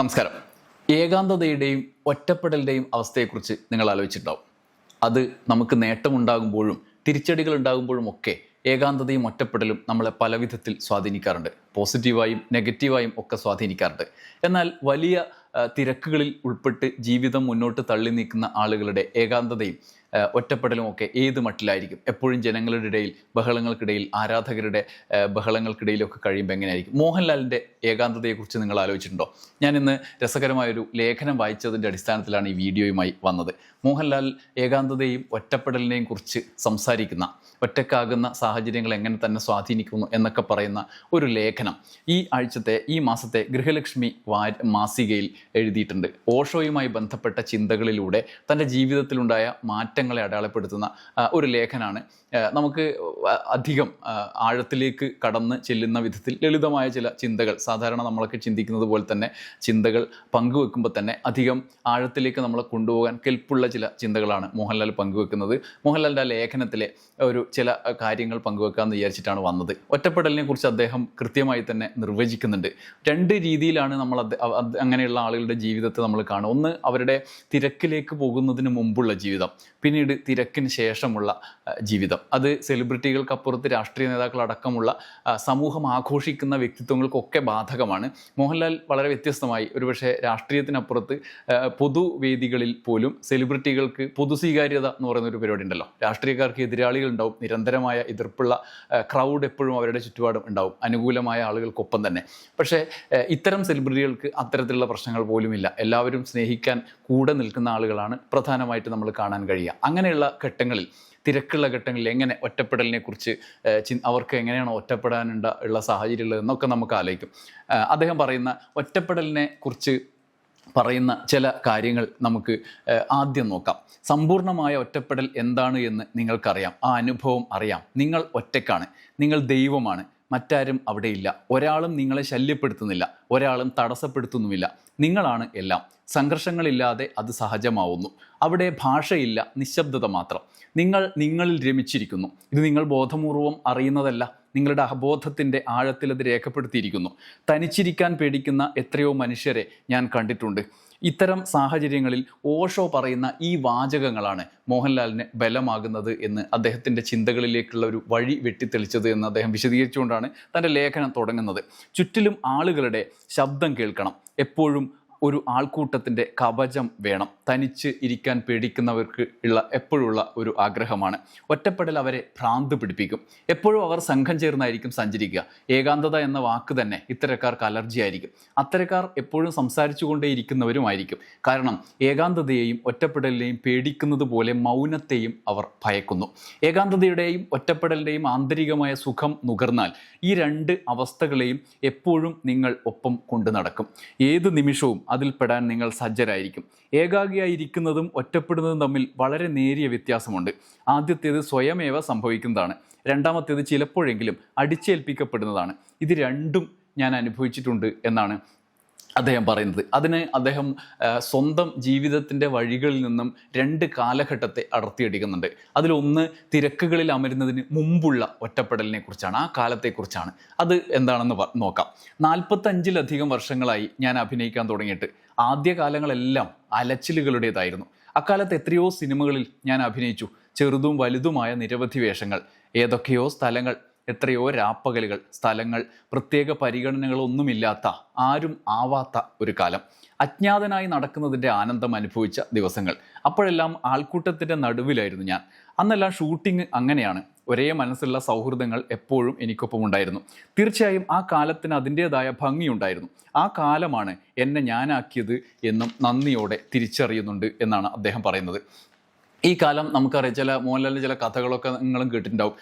നമസ്കാരം. ഏകാന്തതയുടെയും ഒറ്റപ്പെടലിന്റെയും അവസ്ഥയെക്കുറിച്ച് നിങ്ങൾ ആലോചിച്ചിട്ടുണ്ടാവും. അത് നമുക്ക് നേട്ടമുണ്ടാകുമ്പോഴും തിരിച്ചടികൾ ഉണ്ടാകുമ്പോഴും ഒക്കെ ഏകാന്തതയും ഒറ്റപ്പെടലും നമ്മളെ പല വിധത്തിൽ സ്വാധീനിക്കാറുണ്ട്. പോസിറ്റീവായും നെഗറ്റീവായും ഒക്കെ സ്വാധീനിക്കാറുണ്ട്. എന്നാൽ വലിയ തിരക്കുകളിൽ ഉൾപ്പെട്ട് ജീവിതം മുന്നോട്ട് തള്ളി നീക്കുന്ന ആളുകളുടെ ഏകാന്തതയും ആ, ഒറ്റപ്പെടലും ഒക്കെ ഏത് മട്ടിലായിരിക്കും? എപ്പോഴും ജനങ്ങളുടെ ഇടയിൽ ബഹളങ്ങൾക്കിടയിൽ ആരാധകരുടെ ബഹളങ്ങൾക്കിടയിലൊക്കെ കഴിയുമ്പോൾ എങ്ങനെയായിരിക്കും? മോഹൻലാലിന്റെ ഏകാന്തതയെക്കുറിച്ച് നിങ്ങൾ ആലോചിച്ചിട്ടുണ്ടോ? ഞാൻ ഇന്ന് രസകരമായൊരു ലേഖനം വായിച്ചതിന്റെ അടിസ്ഥാനത്തിലാണ് ഈ വീഡിയോയുമായി വന്നത്. മോഹൻലാൽ ഏകാന്തതയും ഒറ്റപ്പെടലിനെയും കുറിച്ച് സംസാരിക്കുന്ന ഒറ്റക്കാകുന്ന സാഹചര്യങ്ങൾ എങ്ങനെ തന്നെ സ്വാധീനിക്കുന്നു എന്നൊക്കെ പറയുന്ന ഒരു ലേഖനം ഈ ആഴ്ചത്തെ ഈ മാസത്തെ ഗൃഹലക്ഷ്മി വാ മാസികയിൽ എഴുതിയിട്ടുണ്ട്. ഓഷോയുമായി ബന്ധപ്പെട്ട ചിന്തകളിലൂടെ തന്റെ ജീവിതത്തിലുണ്ടായ മാറ്റങ്ങളെ അടയാളപ്പെടുത്തുന്ന ഒരു ലേഖനാണ്. നമുക്ക് അധികം ആഴത്തിലേക്ക് കടന്ന് ചെല്ലുന്ന വിധത്തിൽ ലളിതമായ ചില ചിന്തകൾ സാധാരണ നമ്മളൊക്കെ ചിന്തിക്കുന്നത് പോലെ തന്നെ ചിന്തകൾ പങ്കുവെക്കുമ്പോൾ തന്നെ അധികം ആഴത്തിലേക്ക് നമ്മളെ കൊണ്ടുപോകാൻ കെൽപ്പുള്ള ചില ചിന്തകളാണ് മോഹൻലാൽ പങ്കുവെക്കുന്നത്. മോഹൻലാലിന്റെ ലേഖനത്തിലെ ഒരു ചില കാര്യങ്ങൾ പങ്കുവെക്കാമെന്ന് വിചാരിച്ചിട്ടാണ് വന്നത്. ഒറ്റപ്പെടലിനെ കുറിച്ച് അദ്ദേഹം കൃത്യമായി തന്നെ നിർവചിക്കുന്നുണ്ട്. രണ്ട് രീതിയിലാണ് നമ്മൾ അങ്ങനെയുള്ള ആളുകളുടെ ജീവിതത്തെ നമ്മൾ കാണുക. ഒന്ന് അവരുടെ തിരക്കിലേക്ക് പോകുന്നതിന് മുമ്പുള്ള ജീവിതം. പിന്നീട് തിരക്കിന് ശേഷമുള്ള ജീവിതം. അത് സെലിബ്രിറ്റികൾക്കപ്പുറത്ത് രാഷ്ട്രീയ നേതാക്കളടക്കമുള്ള സമൂഹം ആഘോഷിക്കുന്ന വ്യക്തിത്വങ്ങൾക്കൊക്കെ ബാധകമാണ്. മോഹൻലാൽ വളരെ വ്യത്യസ്തമായി ഒരുപക്ഷെ രാഷ്ട്രീയത്തിനപ്പുറത്ത് പൊതുവേദികളിൽ പോലും സെലിബ്രിറ്റികൾക്ക് പൊതു സ്വീകാര്യത എന്ന് പറയുന്ന ഒരു പരിപാടി ഉണ്ടല്ലോ. രാഷ്ട്രീയക്കാർക്ക് എതിരാളികൾ ഉണ്ടാവും നിരന്തരമായ എതിർപ്പുള്ള ക്രൗഡ് എപ്പോഴും അവരുടെ ചുറ്റുപാടും ഉണ്ടാവും അനുകൂലമായ ആളുകൾക്കൊപ്പം തന്നെ. പക്ഷേ ഇത്തരം സെലിബ്രിറ്റികൾക്ക് അത്തരത്തിലുള്ള പ്രശ്നങ്ങൾ പോലുമില്ല. എല്ലാവരും സ്നേഹിക്കാൻ കൂടെ നിൽക്കുന്ന ആളുകളാണ് പ്രധാനമായിട്ട് നമ്മൾ കാണാൻ കഴിയുക. അങ്ങനെയുള്ള ഘട്ടങ്ങളിൽ തിരക്കുള്ള ഘട്ടങ്ങളിൽ എങ്ങനെ ഒറ്റപ്പെടലിനെ കുറിച്ച് അവർക്ക് എങ്ങനെയാണ് ഒറ്റപ്പെടാനുണ്ട ഉള്ള സാഹചര്യം ഉള്ളത് എന്നൊക്കെ നമുക്ക് ആലോചിക്കും. അദ്ദേഹം പറയുന്ന ഒറ്റപ്പെടലിനെ കുറിച്ച് പറയുന്ന ചില കാര്യങ്ങൾ നമുക്ക് ആദ്യം നോക്കാം. സമ്പൂർണമായ ഒറ്റപ്പെടൽ എന്താണ് എന്ന് നിങ്ങൾക്കറിയാം. ആ അനുഭവം അറിയാം. നിങ്ങൾ ഒറ്റക്കാണ്. നിങ്ങൾ ദൈവമാണ്. മറ്റാരും അവിടെയില്ല. ഒരാളും നിങ്ങളെ ശല്യപ്പെടുത്തുന്നില്ല. ഒരാളും തടസ്സപ്പെടുത്തുന്നുമില്ല. നിങ്ങളാണ് എല്ലാം. സംഘർഷങ്ങളില്ലാതെ അത് സഹജമാവുന്നു. അവിടെ ഭാഷയില്ല നിശബ്ദത മാത്രം. നിങ്ങൾ നിങ്ങളിൽ രമിച്ചിരിക്കുന്നു. ഇത് നിങ്ങൾ ബോധപൂർവം അറിയുന്നതല്ല. നിങ്ങളുടെ അബോധത്തിന്റെ ആഴത്തിൽ അത് രേഖപ്പെടുത്തിയിരിക്കുന്നു. തനിച്ചിരിക്കാൻ പേടിക്കുന്ന എത്രയോ മനുഷ്യരെ ഞാൻ കണ്ടിട്ടുണ്ട്. ഇത്തരം സാഹചര്യങ്ങളിൽ ഓഷോ പറയുന്ന ഈ വാചകങ്ങളാണ് മോഹൻലാലിന് ബലമാകുന്നത് എന്ന് അദ്ദേഹത്തിന്റെ ചിന്തകളിലേക്കുള്ള ഒരു വഴി വെട്ടിത്തെളിച്ചത് എന്ന് അദ്ദേഹം വിശദീകരിച്ചുകൊണ്ടാണ് തന്റെ ലേഖനം തുടങ്ങുന്നത്. ചുറ്റിലും ആളുകളുടെ ശബ്ദം കേൾക്കണം. എപ്പോഴും ഒരു ആൾക്കൂട്ടത്തിന്റെ കവചം വേണം. തനിച്ച് ഇരിക്കാൻ പേടിക്കുന്നവർക്ക് ഉള്ള എപ്പോഴുള്ള ഒരു ആഗ്രഹമാണ്. ഒറ്റപ്പെടൽ അവരെ ഭ്രാന്ത് പിടിപ്പിക്കും. എപ്പോഴും അവർ സംഘം ചേർന്നായിരിക്കും സഞ്ചരിക്കുക. ഏകാന്തത എന്ന വാക്ക് തന്നെ ഇത്തരക്കാർക്ക് അലർജി ആയിരിക്കും. അത്തരക്കാർ എപ്പോഴും സംസാരിച്ചു കൊണ്ടേയിരിക്കുന്നവരുമായിരിക്കും കാരണം ഏകാന്തതയെയും ഒറ്റപ്പെടലിനെയും പേടിക്കുന്നത് പോലെ മൗനത്തെയും അവർ ഭയക്കുന്നു. ഏകാന്തതയുടെയും ഒറ്റപ്പെടലിന്റെയും ആന്തരികമായ സുഖം നുകർന്നാൽ ഈ രണ്ട് അവസ്ഥകളെയും എപ്പോഴും നിങ്ങൾ ഒപ്പം കൊണ്ടു നടക്കും. ഏത് നിമിഷവും അതിൽ പെടാൻ നിങ്ങൾ സജ്ജരായിരിക്കും. ഏകാഗിയായിരിക്കുന്നതും ഒറ്റപ്പെടുന്നതും തമ്മിൽ വളരെ നേരിയ വ്യത്യാസമുണ്ട്. ആദ്യത്തേത് സ്വയമേവ സംഭവിക്കുന്നതാണ്. രണ്ടാമത്തേത് ചിലപ്പോഴെങ്കിലും അടിച്ചേൽപ്പിക്കപ്പെടുന്നതാണ്. ഇത് രണ്ടും ഞാൻ അനുഭവിച്ചിട്ടുണ്ട് എന്നാണ് അദ്ദേഹം പറയുന്നത്. അതിന് അദ്ദേഹം സ്വന്തം ജീവിതത്തിന്റെ വഴികളിൽ നിന്നും രണ്ട് കാലഘട്ടത്തെ അടർത്തിയെടുക്കുന്നുണ്ട്. അതിലൊന്ന് തിരക്കുകളിൽ അമരുന്നതിന് മുമ്പുള്ള ഒറ്റപ്പെടലിനെ കുറിച്ചാണ് ആ കാലത്തെക്കുറിച്ചാണ്. അത് എന്താണെന്ന് നോക്കാം. നാൽപ്പത്തഞ്ചിലധികം വർഷങ്ങളായി ഞാൻ അഭിനയിക്കാൻ തുടങ്ങിയിട്ട് ആദ്യ കാലങ്ങളെല്ലാം അലച്ചിലുകളുടേതായിരുന്നു. അക്കാലത്ത് എത്രയോ സിനിമകളിൽ ഞാൻ അഭിനയിച്ചു. ചെറുതും വലുതുമായ നിരവധി വേഷങ്ങൾ. ഏതൊക്കെയോ സ്ഥലങ്ങൾ എത്രയോ രാപ്പകലുകൾ സ്ഥലങ്ങൾ പ്രത്യേക പരിഗണനകളൊന്നുമില്ലാത്ത ആരും ആവാത്ത ഒരു കാലം. അജ്ഞാതനായി നടക്കുന്നതിന്റെ ആനന്ദം അനുഭവിച്ച ദിവസങ്ങൾ. അപ്പോഴെല്ലാം ആൾക്കൂട്ടത്തിന്റെ നടുവിലായിരുന്നു ഞാൻ. അന്നെല്ലാം ഷൂട്ടിംഗ് അങ്ങനെയാണ്. ഒരേ മനസ്സുള്ള സൗഹൃദങ്ങൾ എപ്പോഴും എനിക്കൊപ്പം ഉണ്ടായിരുന്നു തീർച്ചയായും ആ കാലത്തിന് അതിന്റേതായ ഭംഗിയുണ്ടായിരുന്നു. ആ കാലമാണ് എന്നെ ഞാനാക്കിയത് എന്നും നന്ദിയോടെ തിരിച്ചറിയുന്നുണ്ട് എന്നാണ് അദ്ദേഹം പറയുന്നത്. ഈ കാലം നമുക്കറിയാം ചില മോഹൻലാലിന്റെ ചില കഥകളൊക്കെ നിങ്ങളും കേട്ടിട്ടുണ്ടാവും.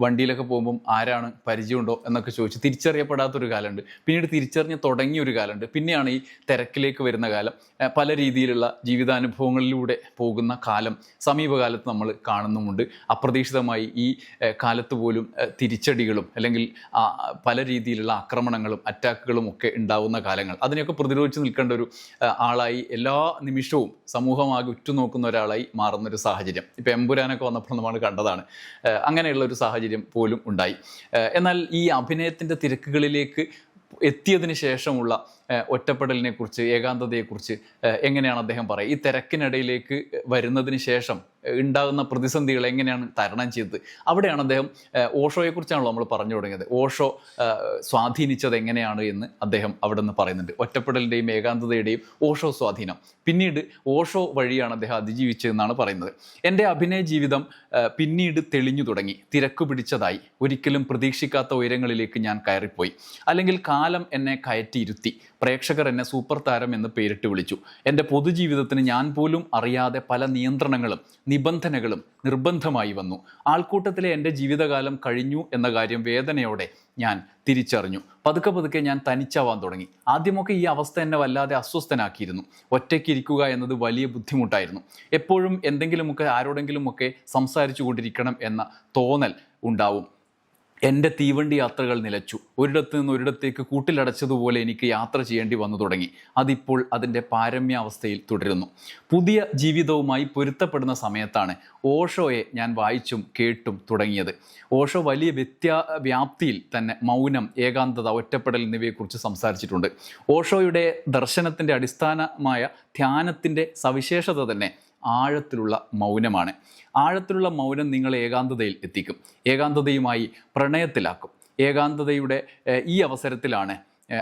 വണ്ടിയിലൊക്കെ പോകുമ്പം ആരാണ് പരിചയമുണ്ടോ എന്നൊക്കെ ചോദിച്ച് തിരിച്ചറിയപ്പെടാത്തൊരു കാലമുണ്ട്. പിന്നീട് തിരിച്ചറിഞ്ഞ് തുടങ്ങിയ ഒരു കാലമുണ്ട്. പിന്നെയാണ് ഈ തിരക്കിലേക്ക് വരുന്ന കാലം. പല രീതിയിലുള്ള ജീവിതാനുഭവങ്ങളിലൂടെ പോകുന്ന കാലം സമീപകാലത്ത് നമ്മൾ കാണുന്നുമുണ്ട്. അപ്രതീക്ഷിതമായി ഈ കാലത്ത് പോലും തിരിച്ചടികളും അല്ലെങ്കിൽ പല രീതിയിലുള്ള ആക്രമണങ്ങളും അറ്റാക്കുകളും ഒക്കെ ഉണ്ടാവുന്ന കാലങ്ങൾ. അതിനെയൊക്കെ പ്രതിരോധിച്ച് നിൽക്കേണ്ട ഒരു ആളായി എല്ലാ നിമിഷവും സമൂഹമാകെ ഉറ്റുനോക്കുന്ന ഒരാളായി മാറുന്ന. ഒരു സാഹചര്യം. ഇപ്പം എമ്പുരാനൊക്കെ വന്നപ്പോൾ നമ്മൾ കണ്ടതാണ്. അങ്ങനെയുള്ള ഒരു സാഹചര്യം പോലും ഉണ്ടായി. എന്നാൽ ഈ അഭിനയത്തിന്റെ തിരക്കുകളിലേക്ക് എത്തിയതിന് ശേഷമുള്ള ഒറ്റപ്പെടലിനെക്കുറിച്ച് ഏകാന്തതയെക്കുറിച്ച് എങ്ങനെയാണ് അദ്ദേഹം പറയുക? ഈ തിരക്കിനിടയിലേക്ക് വരുന്നതിന് ശേഷം ഉണ്ടാകുന്ന പ്രതിസന്ധികൾ എങ്ങനെയാണ് തരണം ചെയ്തത്? അവിടെയാണ് അദ്ദേഹം ഓഷോയെ ഓഷോയെക്കുറിച്ചാണല്ലോ നമ്മൾ പറഞ്ഞു തുടങ്ങിയത്. ഓഷോ സ്വാധീനിച്ചത് എങ്ങനെയാണ് എന്ന് അദ്ദേഹം അവിടെ നിന്ന് പറയുന്നുണ്ട്. ഒറ്റപ്പെടലിന്റെയും ഏകാന്തതയുടെയും ഓഷോ സ്വാധീനം. പിന്നീട് ഓഷോ വഴിയാണ് അദ്ദേഹം അതിജീവിച്ചതെന്നാണ് പറയുന്നത്. എന്റെ അഭിനയ ജീവിതം പിന്നീട് തെളിഞ്ഞു തുടങ്ങി. തിരക്ക് പിടിച്ചതായി. ഒരിക്കലും പ്രതീക്ഷിക്കാത്ത ഉയരങ്ങളിലേക്ക് ഞാൻ കയറിപ്പോയി. അല്ലെങ്കിൽ കാലം എന്നെ കയറ്റിയിരുത്തി. പ്രേക്ഷകർ എന്നെ സൂപ്പർ താരം എന്ന് പേരിട്ട് വിളിച്ചു. എന്റെ പൊതുജീവിതത്തിന് ഞാൻ പോലും അറിയാതെ പല നിയന്ത്രണങ്ങളും നിബന്ധനകളും നിർബന്ധമായി വന്നു. ആൾക്കൂട്ടത്തിലെ എന്റെ ജീവിതകാലം കഴിഞ്ഞു എന്ന കാര്യം വേദനയോടെ ഞാൻ തിരിച്ചറിഞ്ഞു. പതുക്കെ പതുക്കെ ഞാൻ തനിച്ചാവാൻ തുടങ്ങി. ആദ്യമൊക്കെ ഈ അവസ്ഥ എന്നെ വല്ലാതെ അസ്വസ്ഥനാക്കിയിരുന്നു. ഒറ്റയ്ക്ക് ഇരിക്കുക എന്നത് വലിയ ബുദ്ധിമുട്ടായിരുന്നു. എപ്പോഴും എന്തെങ്കിലുമൊക്കെ ആരോടെങ്കിലുമൊക്കെ സംസാരിച്ചു കൊണ്ടിരിക്കണം എന്ന തോന്നൽ ഉണ്ടാവും. എന്റെ തീവണ്ടി യാത്രകൾ നിലച്ചു. ഒരിടത്ത് നിന്ന് ഒരിടത്തേക്ക് കൂട്ടിലടച്ചതുപോലെ എനിക്ക് യാത്ര ചെയ്യേണ്ടി വന്നു തുടങ്ങി. അതിപ്പോൾ അതിന്റെ പാരമ്യാവസ്ഥയിൽ തുടരുന്നു. പുതിയ ജീവിതവുമായി പൊരുത്തപ്പെടുന്ന സമയത്താണ് ഓഷോയെ ഞാൻ വായിച്ചും കേട്ടും തുടങ്ങിയത്. ഓഷോ വലിയ വ്യത്യാ വ്യാപ്തിയിൽ തന്നെ മൗനം ഏകാന്തത ഒറ്റപ്പെടൽ എന്നിവയെക്കുറിച്ച് സംസാരിച്ചിട്ടുണ്ട്. ഓഷോയുടെ ദർശനത്തിന്റെ അടിസ്ഥാനമായ ധ്യാനത്തിന്റെ സവിശേഷത തന്നെ ആഴത്തിലുള്ള മൗനമാണ്. ആഴത്തിലുള്ള മൗനം നിങ്ങളെ ഏകാന്തതയിൽ എത്തിക്കും. ഏകാന്തതയുമായി പ്രണയത്തിലാക്കും. ഏകാന്തതയുടെ ഈ അവസരത്തിലാണ്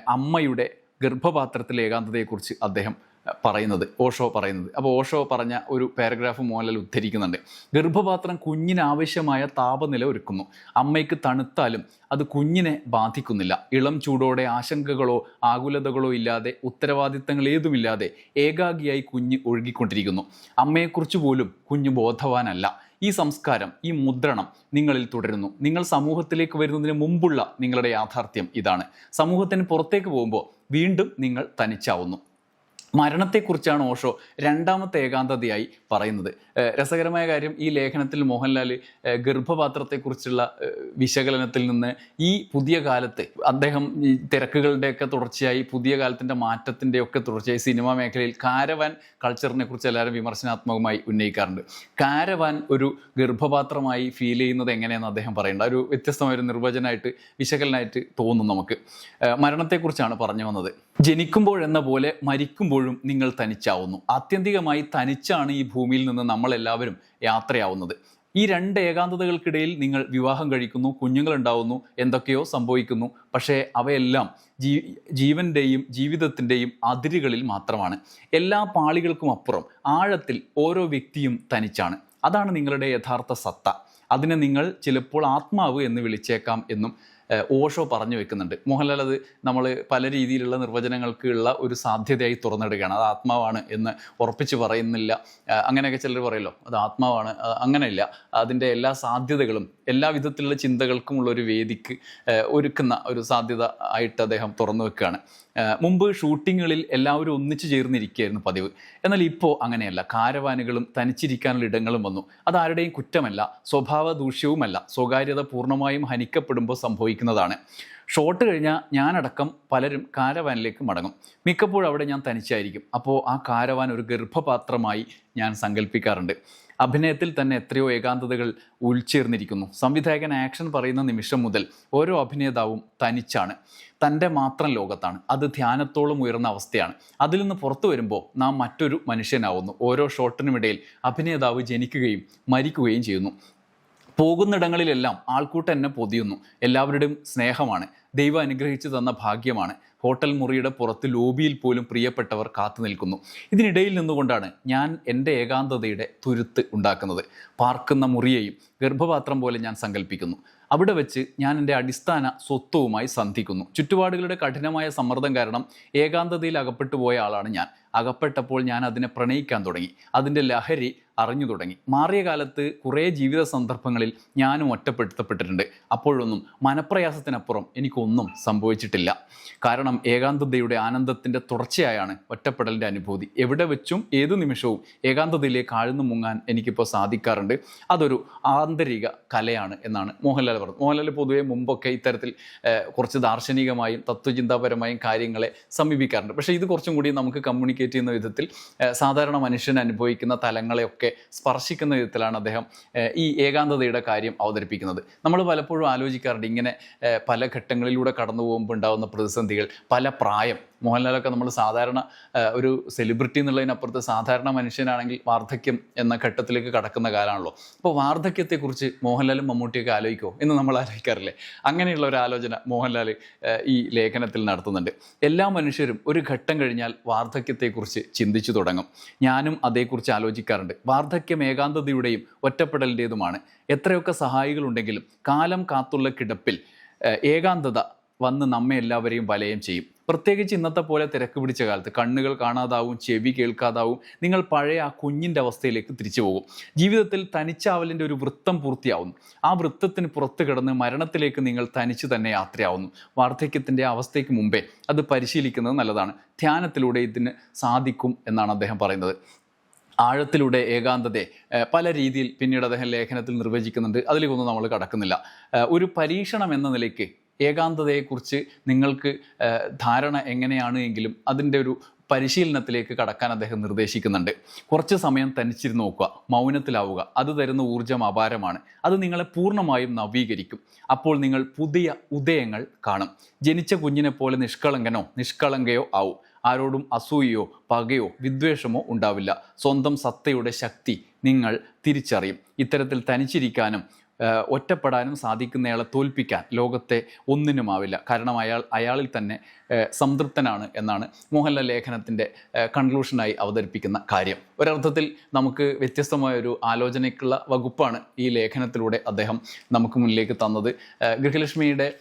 അമ്മയുടെ ഗർഭപാത്രത്തിലെ ഏകാന്തതയെക്കുറിച്ച് അദ്ദേഹം പറയുന്നത് ഓഷോ പറയുന്നത്. അപ്പോൾ ഓഷോ പറഞ്ഞ ഒരു പാരഗ്രാഫ് മോഹൻലാൽ ഉദ്ധരിക്കുന്നുണ്ട്. ഗർഭപാത്രം കുഞ്ഞിന് ആവശ്യമായ താപനില ഒരുക്കുന്നു. അമ്മയ്ക്ക് തണുത്താലും അത് കുഞ്ഞിനെ ബാധിക്കുന്നില്ല. ഇളം ചൂടോടെ ആശങ്കകളോ ആകുലതകളോ ഇല്ലാതെ ഉത്തരവാദിത്തങ്ങൾ ഏതുമില്ലാതെ ഏകാഗിയായി കുഞ്ഞ് ഒഴുകിക്കൊണ്ടിരിക്കുന്നു. അമ്മയെക്കുറിച്ച് പോലും കുഞ്ഞ് ബോധവാനല്ല. ഈ സംസ്കാരം ഈ മുദ്രണം നിങ്ങളിൽ തുടരുന്നു. നിങ്ങൾ സമൂഹത്തിലേക്ക് വരുന്നതിന് മുമ്പുള്ള നിങ്ങളുടെ യാഥാർത്ഥ്യം ഇതാണ്. സമൂഹത്തിന് പുറത്തേക്ക് പോകുമ്പോൾ വീണ്ടും നിങ്ങൾ തനിച്ചാവുന്നു. മരണത്തെക്കുറിച്ചാണ് ഓഷോ രണ്ടാമത്തെ ഏകാന്തതയായി പറയുന്നത്. രസകരമായ കാര്യം ഈ ലേഖനത്തിൽ മോഹൻലാൽ ഗർഭപാത്രത്തെക്കുറിച്ചുള്ള വിശകലനത്തിൽ നിന്ന് ഈ പുതിയ കാലത്ത് അദ്ദേഹം തിരക്കുകളുടെയൊക്കെ തുടർച്ചയായി പുതിയ കാലത്തിന്റെ മാറ്റത്തിന്റെ ഒക്കെ തുടർച്ചയായി സിനിമാ മേഖലയിൽ കാരവാൻ കൾച്ചറിനെ കുറിച്ച് എല്ലാവരും വിമർശനാത്മകമായി ഉന്നയിക്കാറുണ്ട്. കാരവാൻ ഒരു ഗർഭപാത്രമായി ഫീൽ ചെയ്യുന്നത് എങ്ങനെയെന്ന് അദ്ദേഹം പറയുന്നുണ്ട്. ഒരു വ്യത്യസ്തമായ ഒരു നിർവചനമായിട്ട് വിശകലനമായിട്ട് തോന്നും നമുക്ക്. മരണത്തെക്കുറിച്ചാണ് പറഞ്ഞു വന്നത്. ജനിക്കുമ്പോഴെന്ന പോലെ മരിക്കുമ്പോഴും നിങ്ങൾ തനിച്ചാവുന്നു. ആത്യന്തികമായി തനിച്ചാണ് ഈ ഭൂമിയിൽ നിന്ന് നമ്മളെല്ലാവരും യാത്രയാവുന്നത്. ഈ രണ്ട് ഏകാന്തതകൾക്കിടയിൽ നിങ്ങൾ വിവാഹം കഴിക്കുന്നു കുഞ്ഞുങ്ങളുണ്ടാവുന്നു എന്തൊക്കെയോ സംഭവിക്കുന്നു. പക്ഷേ അവയെല്ലാം ജീ ജീവന്റെയും ജീവിതത്തിന്റെയും അതിരുകളിൽ മാത്രമാണ്. എല്ലാ പാളികൾക്കും അപ്പുറം ആഴത്തിൽ ഓരോ വ്യക്തിയും തനിച്ചാണ്. അതാണ് നിങ്ങളുടെ യഥാർത്ഥ സത്ത. അതിനെ നിങ്ങൾ ചിലപ്പോൾ ആത്മാവ് എന്ന് വിളിച്ചേക്കാം എന്നും ഓഷോ പറഞ്ഞു വെക്കുന്നുണ്ട്. മോഹൻലാൽ അത് നമ്മൾ പല രീതിയിലുള്ള നിർവചനങ്ങൾക്കുള്ള ഒരു സാധ്യതയായി തുറന്നിടുകയാണ്. അത് ആത്മാവാണ് എന്ന് ഉറപ്പിച്ച് പറയുന്നില്ല. അങ്ങനെയൊക്കെ ചിലർ പറയല്ലോ അത് ആത്മാവാണ് അങ്ങനെയല്ല. അതിന്റെ എല്ലാ സാധ്യതകളും എല്ലാ വിധത്തിലുള്ള ചിന്തകൾക്കുമുള്ള ഒരു വേദിക്ക് ഒരുക്കുന്ന ഒരു സാധ്യത ആയിട്ട് അദ്ദേഹം തുറന്നു വെക്കുകയാണ്. മുമ്പ് ഷൂട്ടിങ്ങുകളിൽ എല്ലാവരും ഒന്നിച്ചു ചേർന്നിരിക്കുകയായിരുന്നു പതിവ്. എന്നാൽ ഇപ്പോൾ അങ്ങനെയല്ല. കാരവാനുകളും തനിച്ചിരിക്കാനുള്ള ഇടങ്ങളും വന്നു. അതാരുടെയും കുറ്റമല്ല സ്വഭാവ ദൂഷ്യവുമല്ല സ്വകാര്യത പൂർണമായും ഹനിക്കപ്പെടുമ്പോൾ സംഭവിക്കുന്നതാണ് ഷോട്ട് കഴിഞ്ഞാൽ ഞാനടക്കം പലരും കാരവാനിലേക്ക് മടങ്ങും. മിക്കപ്പോഴും അവിടെ ഞാൻ തനിച്ചായിരിക്കും. അപ്പോൾ ആ കാരവാൻ ഒരു ഗർഭപാത്രമായി ഞാൻ സങ്കല്പിക്കാറുണ്ട് അഭിനയത്തിൽ തന്നെ എത്രയോ ഏകാന്തതകൾ ഉൾച്ചേർന്നിരിക്കുന്നു. സംവിധായകൻ ആക്ഷൻ പറയുന്ന നിമിഷം മുതൽ ഓരോ അഭിനേതാവും തനിച്ചാണ്. തന്റെ മാത്രം ലോകത്താണ്. അത് ധ്യാനത്തോളം ഉയർന്ന അവസ്ഥയാണ്. അതിൽ നിന്ന് പുറത്തു വരുമ്പോൾ നാം മറ്റൊരു മനുഷ്യനാവുന്നു. ഓരോ ഷോട്ടിനുമിടയിൽ അഭിനേതാവ് ജനിക്കുകയും മരിക്കുകയും ചെയ്യുന്നു. പോകുന്നിടങ്ങളിലെല്ലാം ആൾക്കൂട്ടം എന്നെ പൊതിയുന്നു. എല്ലാവരുടെയും സ്നേഹമാണ്. ദൈവം അനുഗ്രഹിച്ചു തന്ന ഭാഗ്യമാണ്. ഹോട്ടൽ മുറിയുടെ പുറത്ത് ലോബിയിൽ പോലും പ്രിയപ്പെട്ടവർ കാത്തു നിൽക്കുന്നു. ഇതിനിടയിൽ നിന്നുകൊണ്ടാണ് ഞാൻ എന്റെ ഏകാന്തതയുടെ തുരുത്ത് ഉണ്ടാക്കുന്നത്. പാർക്കുന്ന മുറിയെയും ഗർഭപാത്രം പോലെ ഞാൻ സങ്കല്പിക്കുന്നു അവിടെ വെച്ച് ഞാൻ എന്റെ അടിസ്ഥാന സ്വത്വവുമായി സന്ധിക്കുന്നു. ചുറ്റുപാടുകളുടെ കഠിനമായ സമ്മർദ്ദം കാരണം ഏകാന്തതയിൽ അകപ്പെട്ടു പോയ ആളാണ് ഞാൻ. അകപ്പെട്ടപ്പോൾ ഞാൻ അതിനെ പ്രണയിക്കാൻ തുടങ്ങി. അതിന്റെ ലഹരി അറിഞ്ഞു തുടങ്ങി. മാറിയ കാലത്ത് കുറേ ജീവിത സന്ദർഭങ്ങളിൽ ഞാനും ഒറ്റപ്പെടുത്തപ്പെട്ടിട്ടുണ്ട്. അപ്പോഴൊന്നും മനപ്രയാസത്തിനപ്പുറം എനിക്കൊന്നും സംഭവിച്ചിട്ടില്ല. കാരണം ഏകാന്തതയുടെ ആനന്ദത്തിന്റെ തുടർച്ചയായാണ് ഒറ്റപ്പെടലിന്റെ അനുഭൂതി. എവിടെ വെച്ചും ഏത് നിമിഷവും ഏകാന്തതയിലേക്ക് ആഴ്ന്നു മുങ്ങാൻ എനിക്കിപ്പോൾ സാധിക്കാറുണ്ട്. അതൊരു ആന്തരിക കലയാണ് എന്നാണ് മോഹൻലാൽ പറഞ്ഞത്. മോഹൻലാൽ പൊതുവെ മുമ്പൊക്കെ ഇത്തരത്തിൽ കുറച്ച് ദാർശനികമായും തത്വചിന്താപരമായും കാര്യങ്ങളെ സമീപിക്കാറുണ്ട്. പക്ഷേ ഇത് കുറച്ചും കൂടി നമുക്ക് കമ്മ്യൂണിക്കേറ്റ് ചെയ്യുന്ന വിധത്തിൽ സാധാരണ മനുഷ്യൻ അനുഭവിക്കുന്ന തലങ്ങളെയൊക്കെ സ്പർശിക്കുന്ന വിധത്തിലാണ് അദ്ദേഹം ഈ ഏകാന്തതയുടെ കാര്യം അവതരിപ്പിക്കുന്നത്. നമ്മൾ പലപ്പോഴും ആലോചിക്കാറുണ്ട് ഇങ്ങനെ പല ഘട്ടങ്ങളിലൂടെ കടന്നു പോകുമ്പോൾ ഉണ്ടാകുന്ന പ്രതിസന്ധികൾ പല പ്രായം മോഹൻലാലൊക്കെ നമ്മൾ സാധാരണ ഒരു സെലിബ്രിറ്റി എന്നുള്ളതിനപ്പുറത്ത് സാധാരണ മനുഷ്യനാണെങ്കിൽ വാർദ്ധക്യം എന്ന ഘട്ടത്തിലേക്ക് കടക്കുന്ന കാലമാണല്ലോ. അപ്പോൾ വാർദ്ധക്യത്തെക്കുറിച്ച് മോഹൻലാലും മമ്മൂട്ടിയൊക്കെ ആലോചിക്കുമോ എന്ന് നമ്മൾ ആലോചിക്കാറില്ലേ? അങ്ങനെയുള്ള ഒരു ആലോചന മോഹൻലാൽ ഈ ലേഖനത്തിൽ നടത്തുന്നുണ്ട്. എല്ലാ മനുഷ്യരും ഒരു ഘട്ടം കഴിഞ്ഞാൽ വാർദ്ധക്യത്തെക്കുറിച്ച് ചിന്തിച്ചു തുടങ്ങും. ഞാനും അതേക്കുറിച്ച് ആലോചിക്കാറുണ്ട്. വാർദ്ധക്യം ഏകാന്തതയുടെയും ഒറ്റപ്പെടലിന്റെതുമാണ്. എത്രയൊക്കെ സഹായികളുണ്ടെങ്കിലും കാലം കാത്തുള്ള കിടപ്പിൽ ഏകാന്തത വന്ന് നമ്മെ എല്ലാവരെയും വലയം ചെയ്യും. പ്രത്യേകിച്ച് ഇന്നത്തെ പോലെ തിരക്ക് പിടിച്ച കാലത്ത് കണ്ണുകൾ കാണാതാവും ചെവി കേൾക്കാതാവും നിങ്ങൾ പഴയ ആ കുഞ്ഞിന്റെ അവസ്ഥയിലേക്ക് തിരിച്ചു പോകും. ജീവിതത്തിൽ തനിച്ചാവലിന്റെ ഒരു വൃത്തം പൂർത്തിയാവുന്നു. ആ വൃത്തത്തിന് പുറത്ത് കിടന്ന് മരണത്തിലേക്ക് നിങ്ങൾ തനിച്ച് തന്നെ യാത്രയാവുന്നു. വാർദ്ധക്യത്തിന്റെ അവസ്ഥയ്ക്ക് മുമ്പേ അത് പരിശീലിക്കുന്നത് നല്ലതാണ്. ധ്യാനത്തിലൂടെ ഇതിന് സാധിക്കും എന്നാണ് അദ്ദേഹം പറയുന്നത്. ആഴത്തിലൂടെ ഏകാന്തതയെ പല രീതിയിൽ പിന്നീട് അദ്ദേഹം ലേഖനത്തിൽ നിർവചിക്കുന്നുണ്ട്. അതിലേക്കൊന്നും നമ്മൾ കടക്കുന്നില്ല. ഒരു പരീക്ഷണം എന്ന നിലയ്ക്ക് ഏകാന്തതയെക്കുറിച്ച് നിങ്ങൾക്ക് ധാരണ എങ്ങനെയാണ് എങ്കിലും അതിന്റെ ഒരു പരിശീലനത്തിലേക്ക് കടക്കാൻ അദ്ദേഹം നിർദ്ദേശിക്കുന്നുണ്ട്. കുറച്ച് സമയം തനിച്ചിരുന്ന് നോക്കുക മൗനത്തിലാവുക അത് തരുന്ന ഊർജം അപാരമാണ്. അത് നിങ്ങളെ പൂർണമായും നവീകരിക്കും. അപ്പോൾ നിങ്ങൾ പുതിയ ഉദയങ്ങൾ കാണും. ജനിച്ച കുഞ്ഞിനെ പോലെ നിഷ്കളങ്കനോ നിഷ്കളങ്കയോ ആവും. ആരോടും അസൂയയോ പകയോ വിദ്വേഷമോ ഉണ്ടാവില്ല. സ്വന്തം സത്തയുടെ ശക്തി നിങ്ങൾ തിരിച്ചറിയും. ഇത്തരത്തിൽ തനിച്ചിരിക്കാനും ഒറ്റപ്പെടാനും സാധിക്കുന്നയാളെ തോൽപ്പിക്കാൻ ലോകത്തെ ഒന്നിനുമാവില്ല. കാരണം അയാൾ അയാളിൽ തന്നെ സംതൃപ്തനാണ് എന്നാണ് മോഹൻലാൽ ലേഖനത്തിന്റെ കൺക്ലൂഷനായി അവതരിപ്പിക്കുന്ന കാര്യം. ഒരർത്ഥത്തിൽ നമുക്ക് വ്യത്യസ്തമായൊരു ആലോചനയ്ക്കുള്ള വകുപ്പാണ് ഈ ലേഖനത്തിലൂടെ അദ്ദേഹം നമുക്ക് മുന്നിലേക്ക് തന്നത്. ഗൃഹലക്ഷ്മിയുടെ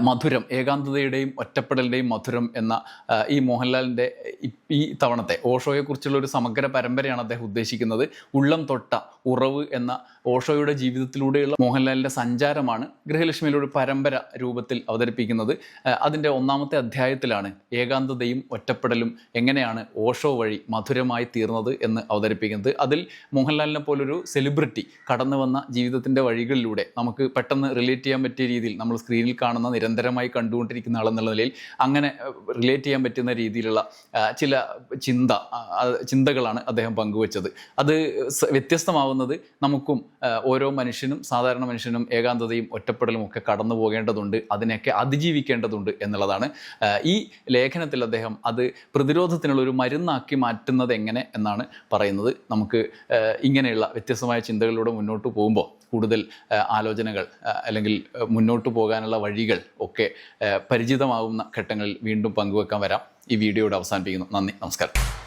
മധുരം ഏകാന്തതയുടെയും ഒറ്റപ്പെടലിന്റെയും മധുരം എന്ന ഈ മോഹൻലാലിന്റെ ഈ- തവണത്തെ ഓഷോയെക്കുറിച്ചുള്ള ഒരു സമഗ്ര പരമ്പരയാണ് അദ്ദേഹം ഉദ്ദേശിക്കുന്നത്. ഉള്ളം തൊട്ട ഉറവ് എന്ന ഓഷോയുടെ ജീവിതത്തിലൂടെയുള്ള മോഹൻലാലിന്റെ സഞ്ചാരമാണ് ഗൃഹലക്ഷ്മിയിലൊരു പരമ്പര രൂപത്തിൽ അവതരിപ്പിക്കുന്നത്. അതിന്റെ ഒന്നാമത്തെ അധ്യായത്തിലാണ് ഏകാന്തതയും ഒറ്റപ്പെടലും എങ്ങനെയാണ് ഓഷോ വഴി മധുരമായി തീർന്നത് എന്ന് അവതരിപ്പിക്കുന്നത്. അതിൽ മോഹൻലാലിനെ പോലൊരു സെലിബ്രിറ്റി കടന്നു വന്ന ജീവിതത്തിന്റെ വഴികളിലൂടെ നമുക്ക് പെട്ടെന്ന് റിലേറ്റ് ചെയ്യാൻ പറ്റിയ രീതിയിൽ നമ്മൾ സ്ക്രീനിൽ കാണുന്ന നിരന്തരമായി കണ്ടുകൊണ്ടിരിക്കുന്ന ആളെന്നുള്ള നിലയിൽ അങ്ങനെ റിലേറ്റ് ചെയ്യാൻ പറ്റുന്ന രീതിയിലുള്ള ചില ചിന്ത ചിന്തകളാണ് അദ്ദേഹം പങ്കുവച്ചത്. അത് സ- വ്യത്യസ്തമാവുന്നത് നമുക്കും ഓരോ മനുഷ്യനും സാധാരണ മനുഷ്യനും ഏകാന്തതയും ഒറ്റപ്പെടലും ഒക്കെ കടന്നു പോകേണ്ടതുണ്ട് അതിനെയൊക്കെ അതിജീവിക്കേണ്ടതുണ്ട് എന്നുള്ളതാണ്. ഈ ലേഖനത്തിൽ അദ്ദേഹം അത് പ്രതിരോധത്തിനുള്ള ഒരു മരുന്നാക്കി മാറ്റുന്നത് എങ്ങനെ എന്നാണ് പറയുന്നത്. നമുക്ക് ഇങ്ങനെയുള്ള വ്യത്യസ്തമായ ചിന്തകളിലൂടെ മുന്നോട്ട് പോകുമ്പോൾ കൂടുതൽ ആലോചനകൾ അല്ലെങ്കിൽ മുന്നോട്ട് പോകാനുള്ള വഴികൾ ഒക്കെ പരിചിതമാകുന്ന ഘട്ടങ്ങളിൽ വീണ്ടും പങ്കുവെക്കാൻ വരാം. ഈ വീഡിയോയുടെ അവസാനിപ്പിക്കുന്നു. നന്ദി നമസ്കാരം.